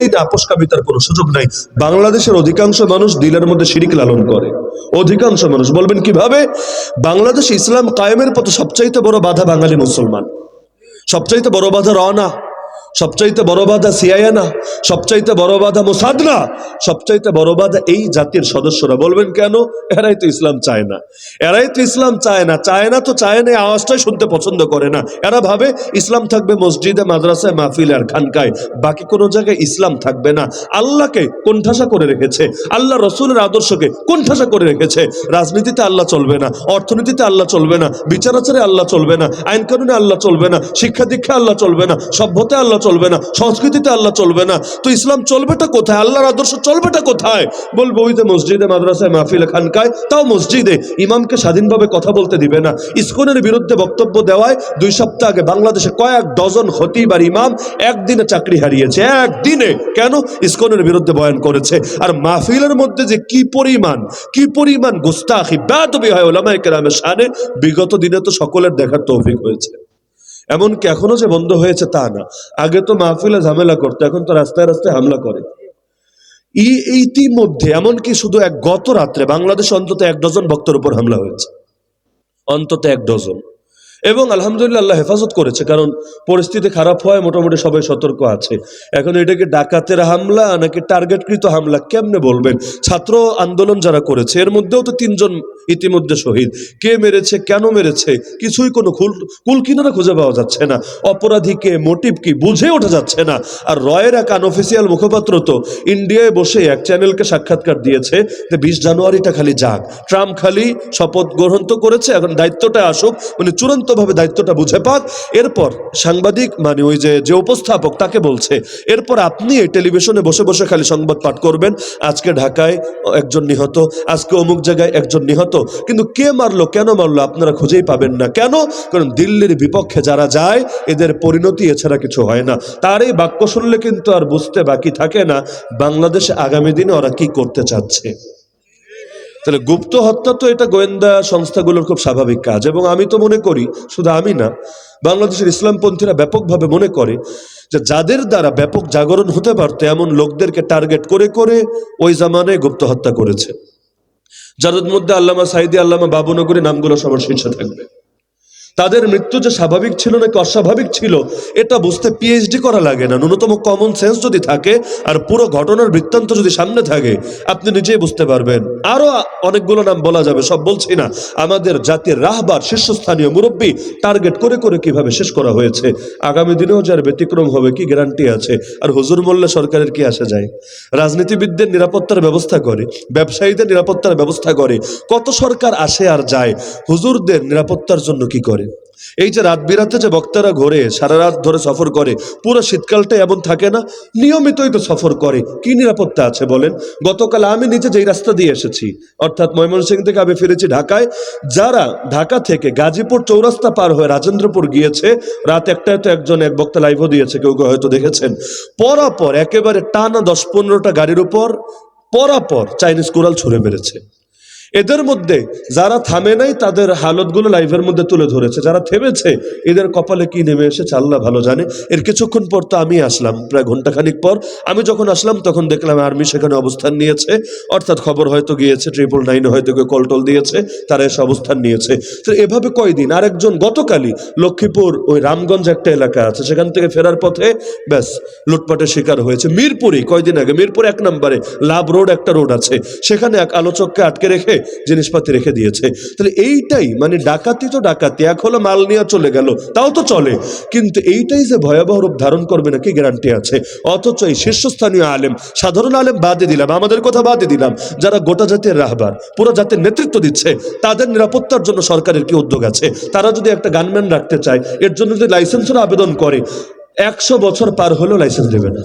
এটা আপোষকামিতার কোনো সুযোগ নাই। বাংলাদেশের অধিকাংশ মানুষ দিলের মধ্যে শিরিক লালন করে। অধিকাংশ মানুষ, বলবেন কীভাবে? বাংলাদেশ ইসলাম কায়েমের পথে সবচাইতে বড় বাধা বাঙালি মুসলমান। সবচাইতে বড় বাধা রনা সবচাইতে বড় বাধা সিয়ায়ানা সবচাইতে বড় বাধা মোসাদনা, সবচাইতে বড় বাধা এই জাতির সদস্যরা। বলবেন কেন? এরাই তো ইসলাম চায় না। এরাই তো ইসলাম চায় না। চায় না তো চায় না আওয়াজটাই শুনতে পছন্দ করে না। এরা ভাবে ইসলাম থাকবে মসজিদে, মাদ্রাসায়, মাহফিল আর খানকায়। বাকি কোনো জায়গায় ইসলাম থাকবে না। আল্লাহকে কোণঠাসা করে রেখেছে। আল্লাহ রসুলের আদর্শকে কোণঠাসা করে রেখেছে। রাজনীতিতে আল্লাহ চলবে না। অর্থনীতিতে আল্লাহ চলবে না। বিচারাচারে আল্লাহ চলবে না। আইন কানুনে আল্লাহ চলবে না। শিক্ষা দীক্ষা আল্লাহ চলবে না। সভ্যতায় আল্লাহ চলবে না, সংস্কৃতিতে আল্লাহ চলবে না। তো ইসলাম চলবেটা কোথায়? আল্লাহর আদর্শ চলবেটা কোথায়? বলব, ওই যে মসজিদে, মাদ্রাসায় মাহফিলে খানকায় তাও মসজিদে। ইমামকে স্বাধীনভাবে কথা বলতে দিবে না। ইসকনের বিরুদ্ধে বক্তব্য দেওয়ায় দুই সপ্তাহ আগে বাংলাদেশে কয়েক ডজন খতিব আর ইমাম একদিনে চাকরি হারিয়েছে। একদিনে! কেন? ইসকনের বিরুদ্ধে বয়ান করেছে। আর মাহফিলের মধ্যে যে কি পরিমাণ কি পরিমাণ গুস্তাখি বেদবি হয় ওলামায় কেরামের সানে বিগত দিনে তো সকলের দেখার তৌফিক হয়েছে। এমনকি এখনও যে বন্ধ হয়েছে তা না। আগে তো মাহফিলে ঝামেলা করতো, এখন তো রাস্তায় রাস্তায় হামলা করে। ইতিমধ্যে, এমনকি শুধু এক গত রাত্রে বাংলাদেশ অন্তত এক ডজন ভক্তের উপর হামলা হয়েছে। অন্তত এক ডজন। এবং আলহামদুলিল্লাহ আল্লাহ হেফাজত করেছে, কারণ পরিস্থিতি খারাপ হয় মোটামুটি সবাই সতর্ক আছে। এখন এটাকে ডাকাতের হামলা নাকি টার্গেটকৃত হামলা, কেমনে বলবেন? ছাত্র আন্দোলন যারা করেছে, এর মধ্যেও তো তিনজন ইতিমধ্যে শহীদ। কে মেরেছে, কেন মেরেছে, কিছুই কোনো কুল কুল কিনারা খুঁজে পাওয়া যাচ্ছে না। অপরাধী কে, মোটিভ কি, বুঝে ওঠা যাচ্ছে না। আর রয়ের এক আনঅফিসিয়াল মুখপাত্র তো ইন্ডিয়ায় বসে এক চ্যানেলকে সাক্ষাৎকার দিয়েছে যে বিশ জানুয়ারিটা খালি যাক। ট্রাম্প খালি শপথ গ্রহণ তো করেছে, এখন দায়িত্বটা আসুক মানে চূড়ান্তভাবে দায়িত্বটা বুঝে পাক এরপর সাংবাদিক মানে ওই যে যে উপস্থাপক, তাকে বলছে, এরপর আপনি এই টেলিভিশনে বসে বসে খালি সংবাদ পাঠ করবেন। আজকে ঢাকায় একজন নিহত, আজকে অমুক জায়গায় একজন নিহত। কিন্তু কে মারলো, কেন মারলো, আপনারা খুঁজেই পাবেন না। কেন? কারণ দিল্লির বিপক্ষে যারা যায়, এদের পরিণতি এছাড়া কিছু হয় না। তার এই বাক্য শুনলে কিন্তু আর বুঝতে বাকি থাকে না, বাংলাদেশে আগামী দিনে ওরা কি করতে চাচ্ছে? তাহলে গুপ্ত হত্যা তো এটা গোয়েন্দা সংস্থাগুলোর খুব স্বাভাবিক কাজ, এবং আমি তো মনে করি, শুধু আমি না, বাংলাদেশের ইসলামপন্থীরা ব্যাপকভাবে মনে করে যে যাদের দ্বারা ব্যাপক জাগরণ হতে পারতো, এমন লোকদেরকে টার্গেট করে করে ওই জামানায় গুপ্ত হত্যা করেছে। যাদের মধ্যে আল্লামা সাইদি, আল্লামা বাবুনগরী নামগুলো সবার শীর্ষে থাকবে। তাদের মৃত্যু যে স্বাভাবিক ছিল নাকি অস্বাভাবিক ছিল, এটা বুঝতে পিএইচডি করা লাগে না। ন্যূনতম কমন সেন্স যদি থাকে আর পুরো ঘটনার বৃত্তান্ত যদি সামনে থাকে, আপনি নিজেই বুঝতে পারবেন। আরও অনেকগুলো নাম বলা যাবে, সব বলছি না। আমাদের জাতির রাহবার, শীর্ষস্থানীয় মুরব্বী টার্গেট করে করে কীভাবে শেষ করা হয়েছে, আগামী দিনেও যার ব্যতিক্রম হবে কি গ্যারান্টি আছে, আর হুজুর মোল্লা সরকারের কি আসে যায়? রাজনীতিবিদদের নিরাপত্তার ব্যবস্থা করে, ব্যবসায়ীদের নিরাপত্তার ব্যবস্থা করে, কত সরকার আসে আর যায়, হুজুরদের নিরাপত্তার জন্য কি করে? এই যে রাত বিরাতে যে বক্তারা ঘোরে, সারা রাত ধরে সফর করে, পুরো শীতকালটা এমন থাকে না? নিয়মিতই তো সফর করে, কি নিরাপত্তা আছে বলেন? গতকাল আমি নিজে যেই রাস্তা দিয়ে এসেছি, অর্থাৎ ময়মনসিংহ থেকে আমি ফিরেছি ঢাকায়, যারা ঢাকা থেকে গাজীপুর চৌরাস্তা পার হয়ে রাজেন্দ্রপুর গিয়েছে, রাত একটায় তো একজন এক বক্তা লাইভও দিয়েছে, কেউ কেউ হয়তো দেখেছেন। পরাপর একেবারে টানা দশ পনেরোটা গাড়ির উপর, পরাপর চাইনিজ কোরাল ছুঁড়ে মেরেছে। এদের মধ্যে যারা থামে নাই, তাদের হালতগুলো লাইভের মধ্যে তুলে ধরেছে। যারা থেমেছে, এদের কপালে কি নেমে এসেছে, আল্লাহ ভালো জানে। এর কিছুক্ষণ পর তো আমি আসলাম, প্রায় ঘন্টাখানিক পর। আমি যখন আসলাম, তখন দেখলাম আর্মি সেখানে অবস্থান নিয়েছে। অর্থাৎ খবর হয়তো গিয়েছে ট্রিপল নাইনে হয়তো কেউ কলটল দিয়েছে, তারা এসে অবস্থান নিয়েছে। তো এভাবে কয়দিন? আরেকজন, গতকালই লক্ষ্মীপুর, ওই রামগঞ্জ একটা এলাকা আছে, সেখান থেকে ফেরার পথে, ব্যাস, লুটপাটের শিকার হয়েছে। মিরপুরই, কয়দিন আগে, মিরপুর এক নম্বরে, লাভ রোড একটা রোড আছে। সেখানে এক আলোচককে আটকে রেখে জিনিসপাতি রেখে দিয়েছে। তাহলে এইটাই মানে ডাকাতি তো ডাকাতি, এক হলো মাল নিয়ে চলে গেল, তাও তো চলে। কিন্তু এইটাই যে ভয়াবহ রূপ ধারণ করবে না কি গ্যারান্টি আছে। অথচ এই শীর্ষস্থানীয় আলেম, সাধারণ আলেম বাদে দিলাম, আমাদের কথা বাদে দিলাম, যারা গোটা জাতির রাহবার, পুরো জাতির নেতৃত্ব দিচ্ছে, তাদের নিরাপত্তার জন্য সরকারের কি উদ্যোগ আছে? তারা যদি একটা গানম্যান রাখতে চায়, এর জন্য যদি লাইসেন্সের আবেদন করে, একশো বছর পার হলেও লাইসেন্স দেবে না।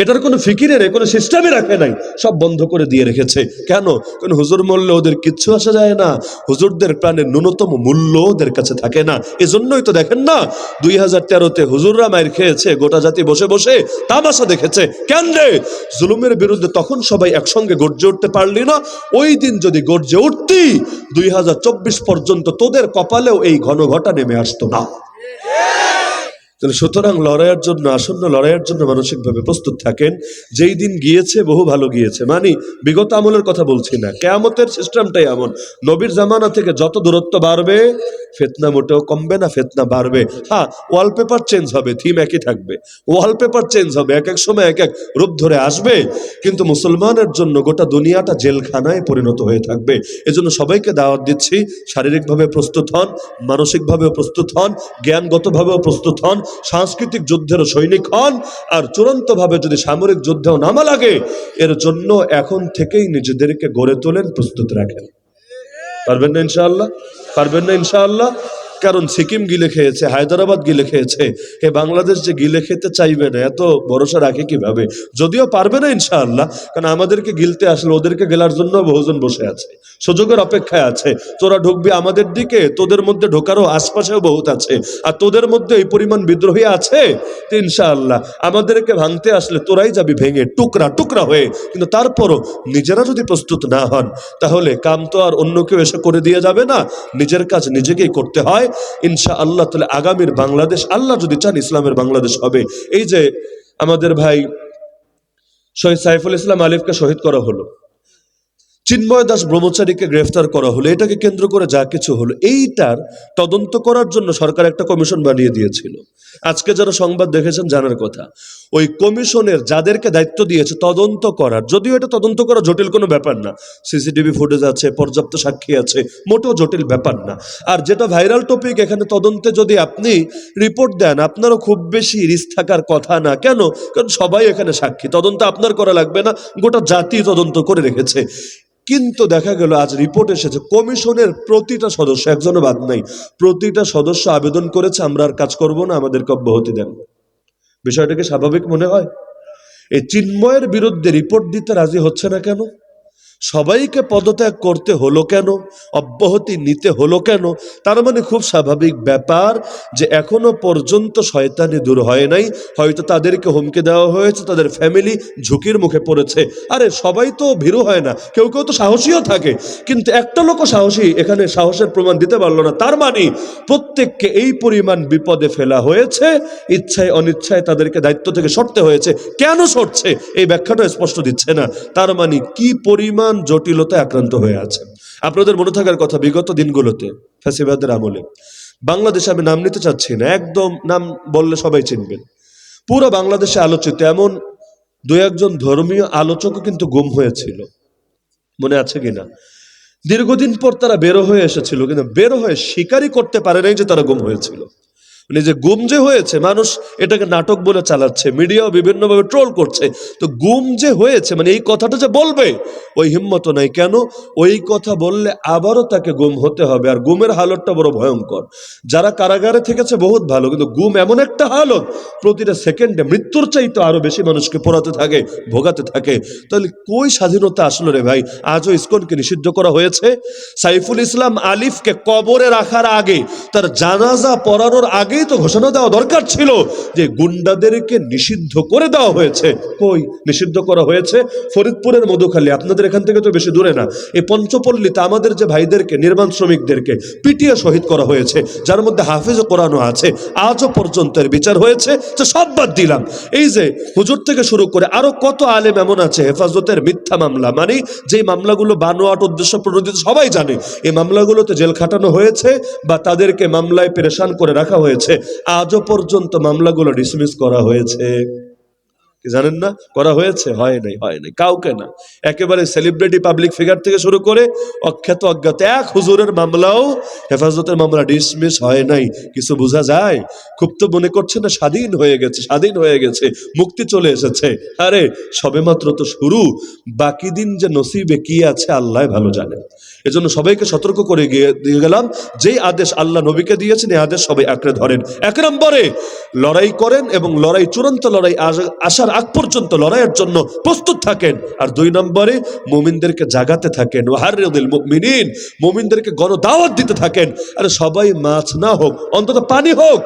এটার কোনো ফিকিরের কোনো সিস্টেমই রাখে নাই। সব বন্ধ করে দিয়ে রেখেছে। কেন? কারণ হুজুর মূল্য ওদের কিচ্ছু আসা যায় না। হুজুরদের প্রাণের ন্যূনতম মূল্য ওদের কাছে থাকে না। এজন্যই তো দেখেন না, দুই হাজার তেরোতে হুজুররা মায়ের খেয়েছে, গোটা জাতি বসে বসে তামাশা দেখেছে। কেন রে? জুলুমের বিরুদ্ধে তখন সবাই একসঙ্গে গর্জে উঠতে পারলি না। ওই দিন যদি গর্জে উঠতি, দুই হাজার চব্বিশ পর্যন্ত তোদের কপালেও এই ঘন ঘটা নেমে আসতো না। তাহলে সুতরাং লড়াইয়ের জন্য, আসন্ন লড়াইয়ের জন্য মানসিকভাবে প্রস্তুত থাকেন। যেই দিন গিয়েছে, বহু ভালো গিয়েছে। মানে বিগত আমলের কথা বলছি না। কেয়ামতের সিস্টেমটাই এমন। নবীর জামানা থেকে যত দূরত্ব বাড়বে, ফেতনা মোটেও কমবে না, ফেতনা বাড়বে। হ্যাঁ ওয়ালপেপার চেঞ্জ হবে থিম একই থাকবে। ওয়ালপেপার চেঞ্জ হবে, এক এক সময় এক এক রূপ ধরে আসবে। কিন্তু মুসলমানের জন্য গোটা দুনিয়াটা জেলখানায় পরিণত হয়ে থাকবে। এজন্য সবাইকে দাওয়াত দিচ্ছি শারীরিকভাবে প্রস্তুত হন, মানসিকভাবেও প্রস্তুত হন, জ্ঞানগতভাবেও প্রস্তুত হন। সাংস্কৃতিক যুদ্ধেরও সৈনিক হন আর চূড়ান্তভাবে যদি সামরিক যুদ্ধেও নামা লাগে, এর জন্য এখন থেকেই নিজেদেরকে গড়ে তোলেন, প্রস্তুত রাখেন। পারবেন না ইনশাআল্লাহ? পারবেন না ইনশাআল্লাহ? কারণ সিকিম গিলে খেয়েছে, হায়দ্রাবাদ গিলে খেয়েছে। হে বাংলাদেশ, যে গিলে খেতে চাইবে না, এত ভরসা রাখে কীভাবে? যদিও পারবে না ইনশাআল্লাহ, কারণ আমাদেরকে গিলতে আসলে ওদেরকে গেলার জন্য বহুজন বসে আছে, সুযোগের অপেক্ষায় আছে। তোরা ঢুকবি আমাদের দিকে, তোদের মধ্যে ঢোকারও আশপাশেও বহুত আছে, আর তোদের মধ্যে এই পরিমাণ বিদ্রোহী আছে? ইনশাআল্লাহ, আমাদেরকে ভাঙতে আসলে তোরাই যাবি ভেঙে, টুকরা টুকরা হয়ে। কিন্তু তারপরও নিজেরা যদি প্রস্তুত না হন, তাহলে কাম তো আর অন্য কেউ এসে করে দিয়ে যাবে না। নিজের কাজ নিজেকেই করতে হয় ইনশা আল্লাহ তাহলে আগামীর বাংলাদেশ, আল্লাহ যদি চান ইসলামের বাংলাদেশ হবে। এই যে আমাদের ভাই শহীদ সাইফুল ইসলাম আলিফকে শহীদ করা হলো। চিন্ময় দাস ব্রহ্মচারীকে গ্রেফতার করা হলো, এটাকে কেন্দ্র করে যা কিছু হলো, এইটার তদন্ত করার জন্য সরকার একটা কমিশন বানিয়ে দিয়েছিল। আজকে যারা সংবাদ দেখেছেন জানার কথা, ওই কমিশনের যাদেরকে দায়িত্ব দিয়েছে তদন্ত করার, যদিও এটা তদন্ত করা জটিল কোনো ব্যাপার না, সিসিটিভি ফুটেজ আছে, পর্যাপ্ত সাক্ষী আছে, মোটেও জটিল ব্যাপার না। আর যেটা ভাইরাল টপিক এখানে তদন্তে যদি আপনি রিপোর্ট দেন, আপনারও খুব বেশি রিস্ক থাকার কথা না। কেন? কারণ সবাই এখানে সাক্ষী, তদন্ত আপনার করা লাগবে না, গোটা জাতি তদন্ত করে রেখেছে। কিন্তু দেখা গেল আজ রিপোর্ট এসেছে, কমিশনের প্রতিটা সদস্য, একজনও বাদ নাই, প্রতিটা সদস্য আবেদন করেছে, আমরা আর কাজ করব না, আমাদেরকে অব্যাহতি দেন। বিষয়টাকে স্বাভাবিক মনে হয়? এই চিন্ময়ের বিরুদ্ধে রিপোর্ট দিতে রাজি হচ্ছে না কেন? সবাইকে পদত্যাগ করতে হলো কেন? অব্যাহতি নিতে হলো কেন? তার মানে খুব স্বাভাবিক ব্যাপার যে এখনও পর্যন্ত শয়তানি দূর হয় নাই। হয়তো তাদেরকে হুমকি দেওয়া হয়েছে, তাদের ফ্যামিলি ঝুঁকির মুখে পড়েছে। আরে সবাই তো ভীরু হয় না, কেউ কেউ তো সাহসীও থাকে। কিন্তু একটা লোক সাহসী, এখানে সাহসের প্রমাণ দিতে পারল না। তার মানে প্রত্যেককে এই পরিমাণ বিপদে ফেলা হয়েছে, ইচ্ছায় অনিচ্ছায় তাদেরকে দায়িত্ব থেকে সরতে হয়েছে। কেন সরছে? এই ব্যাখ্যাটা স্পষ্ট দিচ্ছে না। তার মানে কি পরিমাণ জটিলতায় আক্রান্ত হয়ে আছে। আপনাদের মনে থাকার কথা বিগত দিনগুলোতে ফ্যাসিবাদের আমলে। বাংলাদেশে আমি নাম নিতে চাচ্ছি না, একদম নাম বললে সবাই চিনবেন। পুরো বাংলাদেশে আলোচিত এমন দু একজন ধর্মীয় আলোচকও কিন্তু গুম হয়েছিল। মনে আছে কিনা? দীর্ঘদিন পর তারা বেরো হয়ে এসেছিল, কিন্তু বেরো হয়ে স্বীকারই করতে পারে নাই যে তারা গুম হয়েছিল। মানে যে গুম যে হয়েছে, মানুষ এটাকে নাটক বলে চালাচ্ছে মিডিয়াও বিভিন্নভাবে ট্রোল করছে। তো গুম যে হয়েছে মানে এই কথাটা যে বলবে, ওই হিম্মত নাই। কেন? ওই কথা বললে আবারও তাকে গুম হতে হবে। আর গুমের হালতটা বড় ভয়ঙ্কর। যারা কারাগারে থেকেছে, বহুত ভালো, কিন্তু গুম এমন একটা হালত, প্রতিটা সেকেন্ডে মৃত্যুর চাইতে আরও বেশি মানুষকে পোড়াতে থাকে, ভোগাতে থাকে। তাহলে কই স্বাধীনতা আসলো রে ভাই? আজও ইসকনকে নিষিদ্ধ করা হয়েছে? সাইফুল ইসলাম আলিফকে কবরে রাখার আগে, তার জানাজা পড়ানোর আগেই তো ঘোষণা দেওয়া দরকার ছিল যে গুন্ডাদেরকে নিষিদ্ধ করে দেওয়া হয়েছে। কই? নিষিদ্ধ করা হয়েছে? ফরিদপুরের মধুখালী, আপনাদের এখান থেকে তো বেশি দূরে না। এই পঞ্চপল্লীতে আমাদের যে ভাইদেরকে, নির্মাণ শ্রমিকদেরকে, পিটিয়ে শহীদ করা হয়েছে, যার মধ্যে হাফিজ কোরআনও আছে, আজও পর্যন্ত বিচার হয়েছে যে সব বাদ দিলাম। এই যে হুজুর থেকে শুরু করে আরও কত আলেম এমন আছে, হেফাজতের মিথ্যা মামলা মানে যে মামলাগুলো বানোয়াট উদ্দেশ্য প্রণোদিত সবাই জানে, এই মামলাগুলোতে জেল খাটানো হয়েছে বা তাদেরকে মামলায় পেরেশান করে রাখা হয়েছে। আজও পর্যন্ত মামলাগুলো ডিসমিস করা হয়েছে। কি জানেন না? করা হয়েছে? হয় নাই হয় নাই। কাউকে না। একেবারে সেলিব্রিটি পাবলিক ফিগার থেকে শুরু করে অখ্যাত অজ্ঞাত এক হুজুরের মামলাও হেফাজতের মামলা ডিসমিস হয় নাই। কিছু বোঝা যায়? খুব তো মনে করছে না স্বাধীন হয়ে গেছে, স্বাধীন হয়ে গেছে, মুক্তি চলে এসেছে। আরে, সবেমাত্র তো শুরু। বাকি দিন যে নসিবে কি আছে আল্লাহ ভালো জানে। এজন্য সবাইকে সতর্ক করে গিয়ে দিয়ে গেলাম। যেই আদেশ আল্লাহ নবীকে দিয়েছেন, এই আদেশ সবাই আঁকড়ে ধরেন। এক নম্বরে লড়াই করেন এবং লড়াই, চূড়ান্ত লড়াই আস- আগ পর্যন্ত লড়াইয়ের জন্য প্রস্তুত থাকেন। আর দুই নম্বরে, মোমিনদেরকে জাগাতে থাকেন। ওয়াহারিল মুমিনিন, মোমিনদেরকে গণ দাওয়াত দিতে থাকেন। আরে সবাই মাছ না হোক, অন্তত পানি হোক।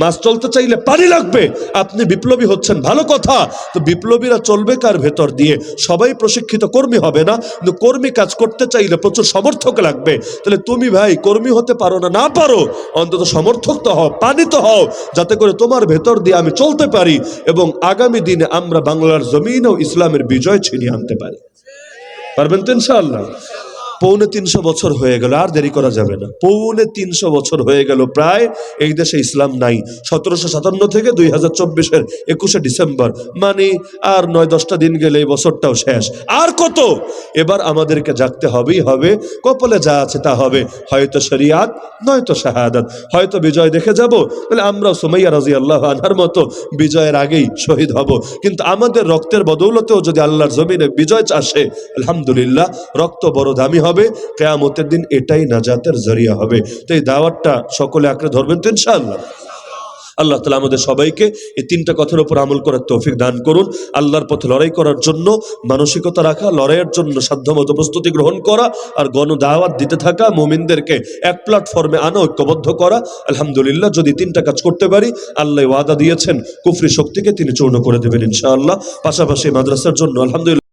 মাছ চলতে চাইলে পানি লাগবে। আপনি বিপ্লবী হচ্ছেন, ভালো কথা। তো বিপ্লবীরা চলবে কার ভেতর দিয়ে? সবাই প্রশিক্ষিত কর্মী হবে না? কিন্তু কর্মী কাজ করতে চাইলে প্রচুর সমর্থক লাগবে। তাহলে তুমি ভাই, কর্মী হতে পারো না না পারো? অন্তত সমর্থক তো হও, পানি তো হও, যাতে করে তোমার ভেতর দিয়ে আমি চলতে পারি এবং আগামী দিনে আমরা বাংলার জমিন ও ইসলামের বিজয় ছিনিয়ে আনতে পারি। পারবেন তো ইনশাআল্লাহ? পৌনে তিনশো বছর হয়ে গেল, আর দেরি করা যাবে না। পৌনে তিনশো বছর হয়ে গেল প্রায়, এই দেশে ইসলাম নাই। সতেরোশো সাতান্ন থেকে দুই হাজার চব্বিশের একুশে ডিসেম্বর মানে আর নয় দশটা দিন গেলে এই বছরটাও শেষ। আর কত? এবার আমাদেরকে জাগতে হবেই হবে, কপালে যা আছে তা হবে। হয়তো শরিয়াত, নয়তো শাহাদাত। হয়তো বিজয় দেখে যাব, তাহলে আমরা সুমাইয়া রাজি আল্লাহ আনহার মতো বিজয়ের আগেই শহীদ হব। কিন্তু আমাদের রক্তের বদৌলতেও যদি আল্লাহর জমিনে বিজয় চাষে আলহামদুলিল্লাহ, রক্ত বড় দামি হবে, কেয়ামতের দিন এটাই নাজাতের জরিয়া হবে। তো এই দাওয়াতটা সকলে আঁকড়ে ধরবেন তো ইনশাআল্লাহ। আল্লাহ তালা আমাদের সবাইকে এই তিনটা কথার উপর আমল করার তৌফিক দান করুন। আল্লাহর পথে লড়াই করার জন্য, মানসিকতা রাখা, লড়াইয়ের জন্য সাধ্যমতো প্রস্তুতি গ্রহণ করা আর গণ দাওয়াত দিতে থাকা, মোমিনদেরকে এক প্ল্যাটফর্মে আনা, ঐক্যবদ্ধ করা। আলহামদুলিল্লাহ, যদি তিনটা কাজ করতে পারি, আল্লাহ ওয়াদা দিয়েছেন, কুফরি শক্তিকে তিনি চূর্ণ করে দেবেন ইনশাআল্লাহ। পাশাপাশি মাদ্রাসার জন্য আলহামদুলিল্লাহ